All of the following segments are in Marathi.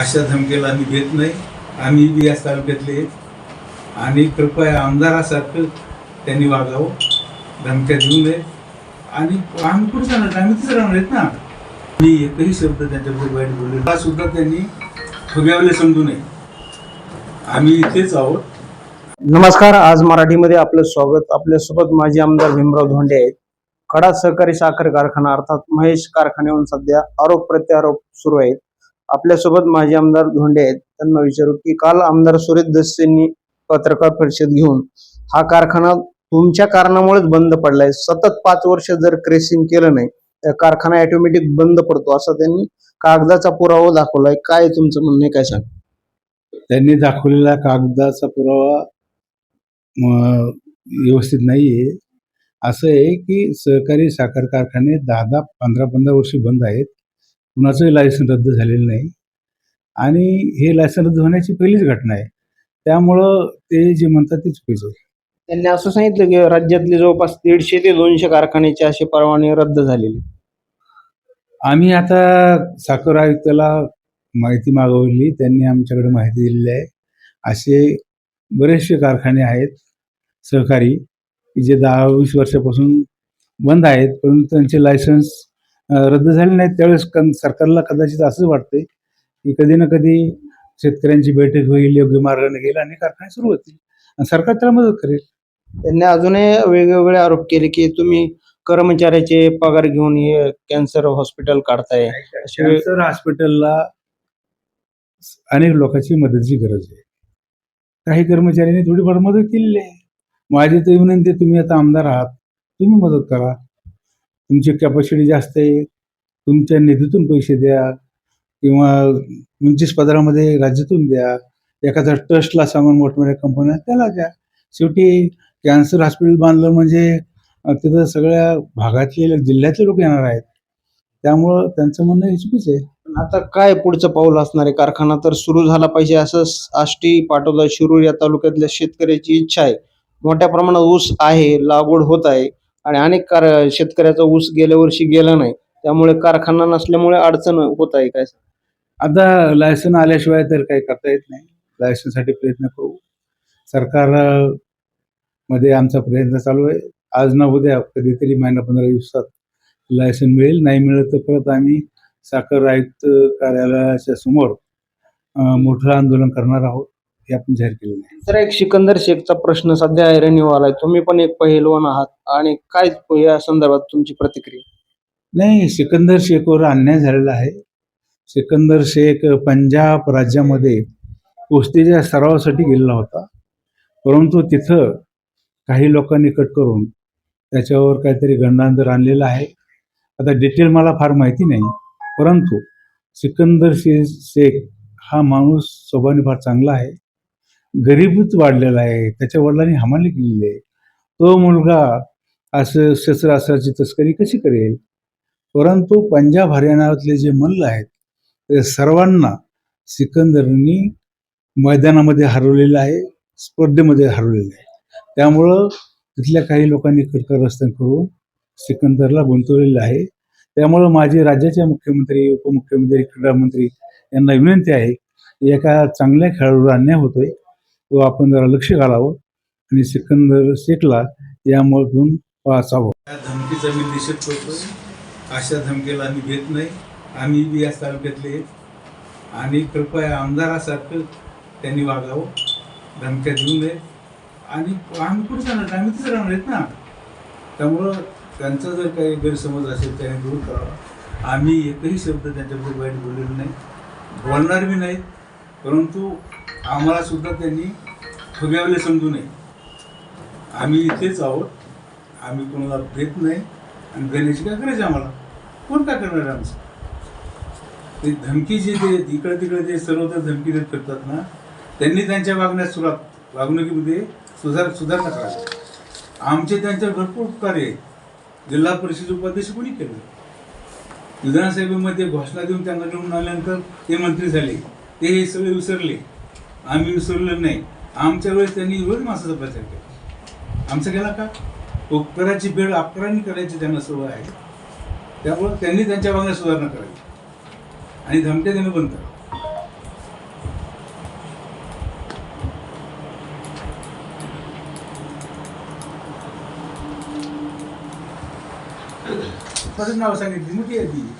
अशा धमकेला आम्ही घेत नाही. आम्ही बी या तालुक्यातले आणि कृपया आमदारासारखं त्यांनी वागावं धमक्या देऊ नये. आणि आम्ही कुठे जाणार आम्ही तिथे राहणार आहेत ना. मी एकही शब्द त्यांच्याबद्दल वाईट बोलले सुद्धा त्यांनी फुग्यावले समजू नये. आम्ही इथेच आहोत. नमस्कार. आज मराठीमध्ये आपलं स्वागत. आपल्यासोबत माजी आमदार भीमराव धोंडे आहेत. कडा सहकारी साखर कारखाना अर्थात महेश कारखान्यावरून सध्या आरोप प्रत्यारोप सुरू आहेत. आपल्यासोबत माजी आमदार धोंडे आहेत. त्यांना विचारू की काल आमदार सुरेश दस्सेंनी पत्रकार परिषद घेऊन हा कारखाना तुमच्या कारणामुळेच बंद पडलाय. सतत पाच वर्ष जर क्रेसिंग केलं नाही तर कारखाना ऑटोमॅटिक बंद पडतो असं त्यांनी कागदाचा पुरावा दाखवलाय. काय तुमचं म्हणणं आहे? काय सांग? त्यांनी दाखवलेला कागदाचा पुरावा व्यवस्थित नाही आहे असं आहे की सहकारी साखर कारखाने दहा दहा पंधरा पंधरा वर्ष बंद आहेत. कुणाचंही लायसन रद्द झालेलं नाही. आणि हे लायसन रद्द होण्याची पहिलीच घटना आहे. त्यामुळं ते जे म्हणतात ते चुकीचं आहे. त्यांनी असं सांगितलं की राज्यातले जवळपास दीडशे ते दोनशे कारखान्याचे असे परवाने रद्द झालेले. आम्ही आता साखर आयुक्ताला माहिती मागवली. त्यांनी आमच्याकडे माहिती दिलेली आहे. असे बरेचसे कारखाने आहेत सहकारी जे दहा वीस वर्षापासून बंद आहेत परंतु त्यांचे लायसन्स रद्द झाले नाहीत त्यावेळेस सरकारला कदाचित असंच वाटतंय की कधी ना कधी शेतकऱ्यांची बैठक होईल योग्य मार्गाने गेईल आणि कारखाने सुरू होतील. आणि सरकार त्याला मदत करेल. त्यांनी अजूनही वेगवेगळे आरोप केले की तुम्ही कर्मचाऱ्याचे पगार घेऊन हे कॅन्सर हॉस्पिटल काढताय. कॅन्सर हॉस्पिटलला अनेक लोकांची मदतीची गरज आहे. काही कर्मचाऱ्यांनी थोडीफार मदत केलेली आहे. माझी तर विनंती तुम्ही आता आमदार आहात तुम्ही मदत करा. तुमची कॅपॅसिटी जास्त आहे तुमच्या निधीतून पैसे द्या किंवा उंचीस पदरामध्ये राज्यातून द्या एखाद्या ट्रस्टला सामान मोठमोठ्या कंपन्या त्याला द्या. शेवटी कॅन्सर हॉस्पिटल बांधलं म्हणजे तिथं सगळ्या भागातले जिल्ह्यातले लोक येणार आहेत. त्यामुळं त्यांचं म्हणणं हे चुकीच आहे आता काय पुढचं पाऊल असणार आहे? कारखाना तर सुरू झाला पाहिजे असं आष्टी पाटोदा शिरूर या तालुक्यातल्या शेतकऱ्याची इच्छा आहे. मोठ्या प्रमाणात ऊस आहे लागवड होत आहे. आणि अनेक कार शेतकऱ्याचा ऊस गेल्या वर्षी गेला नाही. त्यामुळे कारखाना नसल्यामुळे अडचण होत आहे काय? आता लायसन आल्याशिवाय तर काही करता येत नाही. लायसनसाठी प्रयत्न करू. सरकारमध्ये आमचा प्रयत्न चालू आहे. आज न उद्या कधीतरी महिना पंधरा दिवसात लायसन मिळेल. नाही मिळत तर परत आम्ही साखर आयुक्त कार्यालयाच्या समोर मोठं आंदोलन करणार आहोत. हे आपण जाहीर केलेलं आहे. तर एक सिकंदर शेखचा प्रश्न सध्या ऐरणीवर आलाय तुम्ही पण एक पहिलवान आहात आणि काय या संदर्भात तुमची प्रतिक्रिया? नाही सिकंदर शेखवर अन्याय झालेला आहे. सिकंदर शेख पंजाब राज्यामध्ये कुस्तीच्या सरावासाठी गेलेला होता. परंतु तिथं काही लोकांनी कट करून त्याच्यावर काहीतरी गंडांतर आणलेलं आहे. आता डिटेल मला फार माहिती नाही. परंतु सिकंदर शे शेख हा माणूस स्वभावाने फार चांगला आहे. गरीबच वाढलेला आहे. त्याच्या वडिलांनी हमाली केलेली आहे. तो मुलगा असं शस्त्रास्त्राची तस्करी कशी करेल? परंतु पंजाब हरियाणातले जे मल्ल आहेत ते सर्वांना सिकंदरनी मैदानामध्ये हरवलेलं आहे स्पर्धेमध्ये हरवलेलं आहे. त्यामुळं तिथल्या काही लोकांनी कटकरस्थान करून सिकंदरला गुंतवलेलं आहे. त्यामुळं माझे राज्याचे मुख्यमंत्री उपमुख्यमंत्री क्रीडा मंत्री यांना विनंती आहे एका चांगल्या खेळाडूला अन्याय होतोय. तो आपण जरा लक्ष घालावं आणि सिकंदर शेखला यामधून वाचावं. या धमकीचा मी निषेध करतो अशा धमकीला आम्ही घेत नाही. आम्ही बी या तालुक्यातले आणि कृपया आमदारासारखं त्यांनी वागावं. धमक्या देऊ नये. आणि आम्ही कुठे जाणार? आम्ही तिथे राहणार आहेत ना. त्यामुळं त्यांचा जर काही गैरसमज असेल त्याने दूर करावा. आम्ही एकही शब्द त्यांच्याबद्दल वाईट बोललेलो नाही. बोलणार बी नाहीत. परंतु आम्हाला सुद्धा त्यांनी फुग्यावले समजू नये. आम्ही इथेच आहोत. आम्ही कोणाला भेट नाही. आणि देण्याची काय करायची आम्हाला? कोण काय करणार आमचं? ते धमकी जे ते इकडे तिकडे जे सर्वत्र धमकी देत फिरतात ना त्यांनी त्यांच्या वागण्यात सुरुवात वागणुकीमध्ये सुधार सुधारणा करावी. आमचे त्यांच्यावर भरपूर उपकार आहे जिल्हा परिषद उपाध्यक्ष कोणी केलं? विधानसभेमध्ये घोषणा देऊन त्यांना निवडून आल्यानंतर ते मंत्री झाले. ते हे सगळे विसरले. आम्ही विसरलो नाही. आमच्या वेळेस त्यांनी रोज माणसाचा प्रचार केला. आमचा केला का? उपकाराची भेड अपकाराने करायची त्यांना सवय आहे. त्यामुळं त्यांनी त्यांच्या मागण्या सुधारणा करावी. आणि धमक्या देणं बंद करावं नाव सांगितली मोठी आहे ती.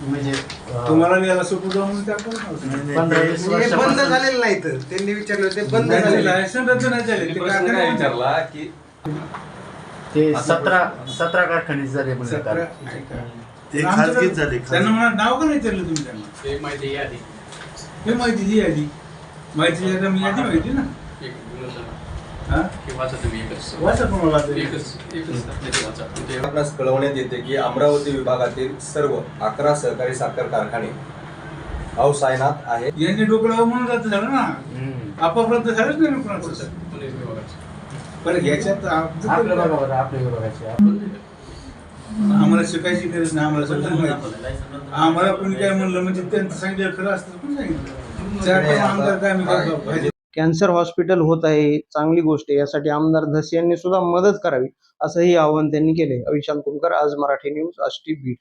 म्हणजे तुम्हाला याला सोपं जाऊन म्हणून. पंधरा वीस हे बंद वर्षापासून झालेलं नाही तर. त्यांनी विचारलं ते बंद झालेलं आहे. लायसन रद्द नाही झाले. ते प्रश्न काय कारखाने- विचारला की ते सतरा सतरा कारखाने झाले म्हणजे सतरा- काल. ऐका. ते खाजगीच झाले, त्यांना म्हणा नाव का नाही विचारलं तुम्ही त्यांना? ते माहिती यादी. हे यादी माहितीची यादी. मी यादी माहिती ना? एक हा? आपणास कळवण्यात येते की अमरावती विभागातील सर्व अकरा सहकारी साखर कारखाने अवसायनात आहेत. यांनी डोकं म्हणून जात झालं ना. आपापर्यंत झालंच नाही पुणे याच्यात आम्हाला शिकायची गरज नाही आम्हाला सगळं माहिती आम्हाला कोणी काय म्हणलं म्हणजे त्यांचं सांगितलं खरं असतं पण सांगितलं. चार आमदार काय मी काय पाहिजे? कॅन्सर हॉस्पिटल होत आहे चांगली गोष्ट आहे. यासाठी आमदार धस यांनी सुद्धा मदत करावी असंही आवाहन त्यांनी केले अविशाल कुलकर आज मराठी न्यूज आष्टी बीड.